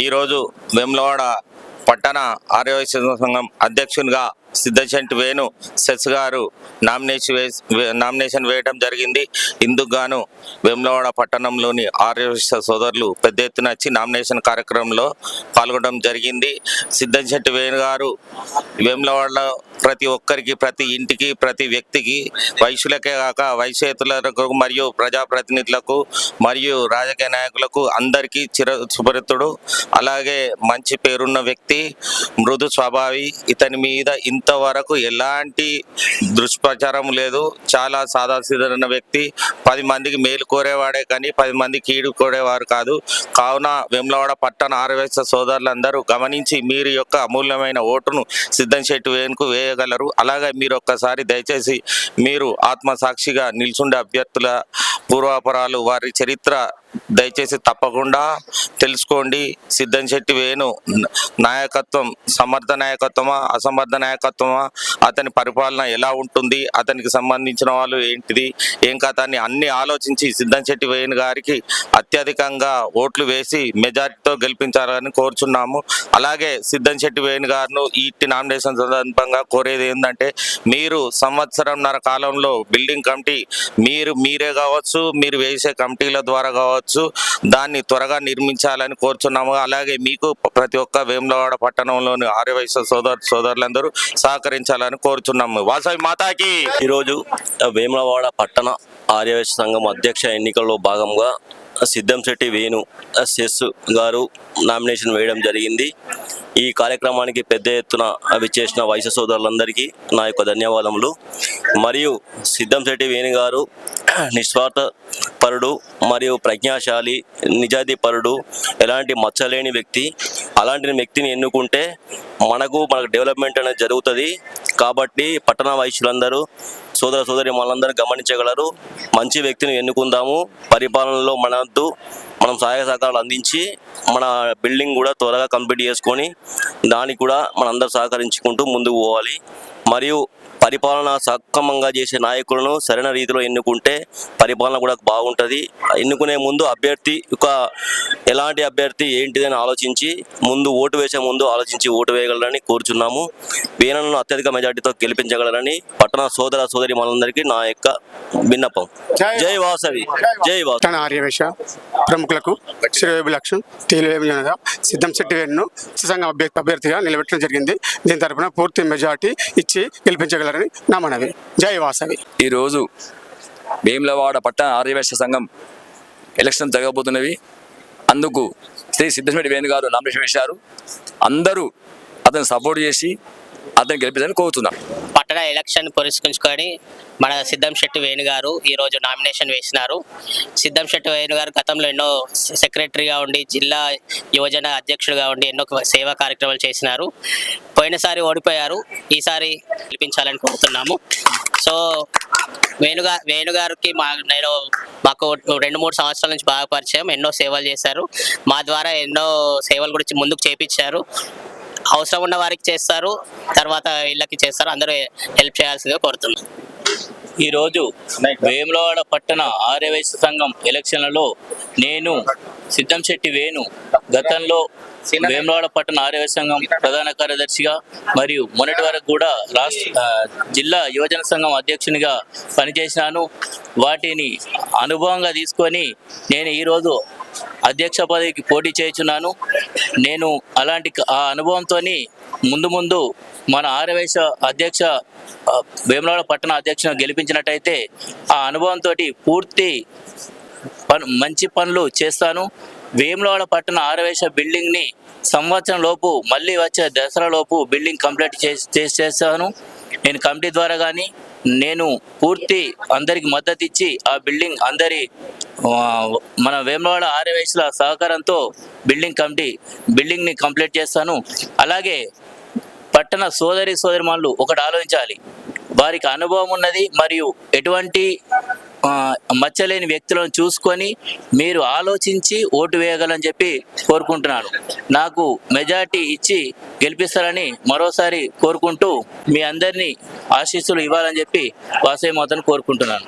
ఈరోజు వెమ్లవాడ పట్టణ ఆర్యవైశ్య సంఘం అధ్యక్షునిగా సిద్ధశెట్టి వేణు సెస్ గారు నామినేషన్ వే- నామినేషన్ వేయడం జరిగింది. ఇందుకు గాను వెమ్లవాడ పట్టణంలోని ఆర్యవైశ్య సోదరులు పెద్ద ఎత్తున వచ్చి నామినేషన్ కార్యక్రమంలో పాల్గొనడం జరిగింది. సిద్ధశెట్టి వేణు గారు వేములవాడలో ప్రతి ఒక్కరికి ప్రతి ఇంటికి ప్రతి వ్యక్తికి వైశ్యులకే కాక వయసేతులకు మరియు ప్రజాప్రతినిధులకు మరియు రాజకీయ నాయకులకు అందరికీ చిర సుపరితుడు అలాగే మంచి పేరున్న వ్యక్తి మృదు స్వభావి ఇతని మీద ఇంతవరకు ఎలాంటి దుష్ప్రచారం లేదు. చాలా సాదాసీదైన వ్యక్తి. పది మందికి మేలు కోరేవాడే కానీ పది మంది కీడు కోరేవారు కాదు. కావున వేమలవాడ పట్టణ ఆరవేశ సోదరులందరూ గమనించి మీరు యొక్క అమూల్యమైన ఓటును సిద్ధం చెట్టు వేయకు వేయ చేయగలరు. అలాగే మీరు ఒక్కసారి దయచేసి మీరు ఆత్మసాక్షిగా నిల్చుండే అభ్యర్థుల పూర్వాపరాలు వారి చరిత్ర దయచేసి తప్పకుండా తెలుసుకోండి. సిద్ధం శెట్టి వేణు నాయకత్వం సమర్థ నాయకత్వమా అసమర్థ నాయకత్వమా అతని పరిపాలన ఎలా ఉంటుంది అతనికి సంబంధించిన వాళ్ళు ఏంటిది ఏం కథాన్ని అన్ని ఆలోచించి సిద్ధం శెట్టి వేణు గారికి అత్యధికంగా ఓట్లు వేసి మెజార్టీతో గెలిపించాలని కోరుచున్నాము. అలాగే సిద్ధం శెట్టి వేణు గారిను ఈ నామినేషన్ సందర్భంగా కోరేది ఏంటంటే మీరు సంవత్సరంన్నర కాలంలో బిల్డింగ్ కమిటీ మీరు మీరే కావచ్చు మీరు వేసే కమిటీల ద్వారా కావచ్చు దాన్ని త్వరగా నిర్మించాలని కోరుచున్నాము. అలాగే మీకు ప్రతి ఒక్క వేములవాడ పట్టణంలోని ఆర్యవైశ్య సోదరు సోదరులందరూ సహకరించాలని కోరుచున్నాము. వాసవి మాతాకి. ఈరోజు వేములవాడ పట్టణ ఆర్యవేశ సంఘం అధ్యక్ష ఎన్నికల్లో భాగంగా సిద్ధంశెట్టి వేణు సెస్ గారు నామినేషన్ వేయడం జరిగింది. ఈ కార్యక్రమానికి పెద్ద ఎత్తున అవి చేసిన వయసు సోదరులందరికీ నా యొక్క ధన్యవాదములు. మరియు సిద్ధంశెట్టి వేణు గారు నిస్వార్థ పరుడు మరియు ప్రజ్ఞాశాలి నిజాయితీ పరుడు ఎలాంటి మచ్చలేని వ్యక్తి అలాంటి వ్యక్తిని ఎన్నుకుంటే మనకు మనకు డెవలప్మెంట్ అనేది జరుగుతుంది. కాబట్టి పట్టణ వైశ్యులందరూ సోదర సోదరి మనందరూ గమనించగలరు. మంచి వ్యక్తిని ఎన్నుకుందాము. పరిపాలనలో మనద్దు మనం సహాయ సహకారాలు అందించి మన బిల్డింగ్ కూడా త్వరగా కంప్లీట్ చేసుకొని దానికి కూడా మనందరూ సహకరించుకుంటూ ముందుకు పోవాలి. మరియు పరిపాలన సక్రమంగా చేసే నాయకులను సరైన రీతిలో ఎన్నుకుంటే పరిపాలన కూడా బాగుంటుంది. ఎన్నుకునే ముందు అభ్యర్థి ఒక ఎలాంటి అభ్యర్థి ఏంటిదని ఆలోచించి ముందు ఓటు వేసే ముందు ఆలోచించి ఓటు వేయగలరని కోరుచున్నాము. వీణను అత్యధిక మెజార్టీతో గెలిపించగలరని పట్టణ సోదర సోదరి మనందరికీ నా యొక్క విన్నపం. జై వాసవి. జై వాసవి. ఆర్యవేశ. ప్రముఖులకు శ్రీవేబు లక్ష్మణ్ సిద్ధం శెట్టి గారిను సంఘం అభ్యర్థి అభ్యర్థిగా నిలబెట్టడం జరిగింది. దీని తరఫున పూర్తి మెజార్టీ ఇచ్చి గెలిపించగలరని నా మనవి జై వాసవి. ఈరోజు వేములవాడ పట్టణ ఆర్యవేశ సంఘం ఎలక్షన్ జరగబోతున్నవి. అందుకు శ్రీ సిద్ధేశ్వరి వేణు గారు నామినేషన్ వేశారు. అందరూ అతను సపోర్ట్ చేసి అతను గెలిపించాలని కోరుతున్నారు పట్టణ ఎలక్షన్ పురస్కరించుకొని మన సిద్ధం శెట్టి వేణు గారు ఈరోజు నామినేషన్ వేసినారు. సిద్ధం శెట్టి వేణు గారు గతంలో ఎన్నో సెక్రటరీగా ఉండి జిల్లా యువజన అధ్యక్షుడిగా ఉండి ఎన్నో సేవా కార్యక్రమాలు చేసినారు. పోయినసారి ఓడిపోయారు. ఈసారి గెలిపించాలని కోరుతున్నాము. సో వేణుగా వేణుగారికి మా నేను మాకు రెండు మూడు సంవత్సరాల నుంచి బాగా పరిచయం ఎన్నో సేవలు చేశారు. మా ద్వారా ఎన్నో సేవలు గురించి ముందుకు చేపించారు. అవసరం ఉన్న వారికి చేస్తారు తర్వాత ఇళ్ళకి చేస్తారు అందరూ హెల్ప్ చేయాల్సిందిగా కోరుతున్నాను ఈరోజు వేములవాడ పట్టణ ఆర్యవైశ్య సంఘం ఎలక్షన్లలో నేను సిద్ధం శెట్టి వేణు గతంలో వేములవాడ పట్టణ ఆర్యవైశ్య సంఘం ప్రధాన కార్యదర్శిగా మరియు మొన్నటి వరకు కూడా రాష్ట్ర జిల్లా యువజన సంఘం అధ్యక్షునిగా పనిచేసినాను. వాటిని అనుభవంగా తీసుకొని నేను ఈరోజు అధ్యక్ష పదవికి పోటీ చేయుచున్నాను. నేను అలాంటి ఆ అనుభవంతో ముందు ముందు మన ఆరవేశ అధ్యక్ష ఆ, వేములవాడ పట్టణ అధ్యక్షను గెలిపించినట్టయితే ఆ అనుభవంతో పూర్తి పను మంచి పనులు చేస్తాను. వేములవాడ పట్టణ ఆరవేశ బిల్డింగ్ని సంవత్సరం లోపు మళ్ళీ వచ్చే దసరా లోపు బిల్డింగ్ కంప్లీట్ చేసి చేస్తాను. నేను కమిటీ ద్వారా కానీ నేను పూర్తి అందరికి మద్దతు ఇచ్చి ఆ బిల్డింగ్ అందరి మన వేమవాడ ఆరవేశల సహకారంతో బిల్డింగ్ కమిటీ బిల్డింగ్ని కంప్లీట్ చేస్తాను. అలాగే పట్టణ సోదరి సోదరిమానులు ఒకటి ఆలోచించాలి. వారికి అనుభవం ఉన్నది మరియు ఎటువంటి మచ్చలేని వ్యక్తులను చూసుకొని మీరు ఆలోచించి ఓటు వేయగలని చెప్పి కోరుకుంటున్నాను. నాకు మెజార్టీ ఇచ్చి గెలిపిస్తారని మరోసారి కోరుకుంటూ మీ అందరినీ ఆశీస్సులు ఇవ్వాలని చెప్పి వాసవి మాతను కోరుకుంటున్నాను.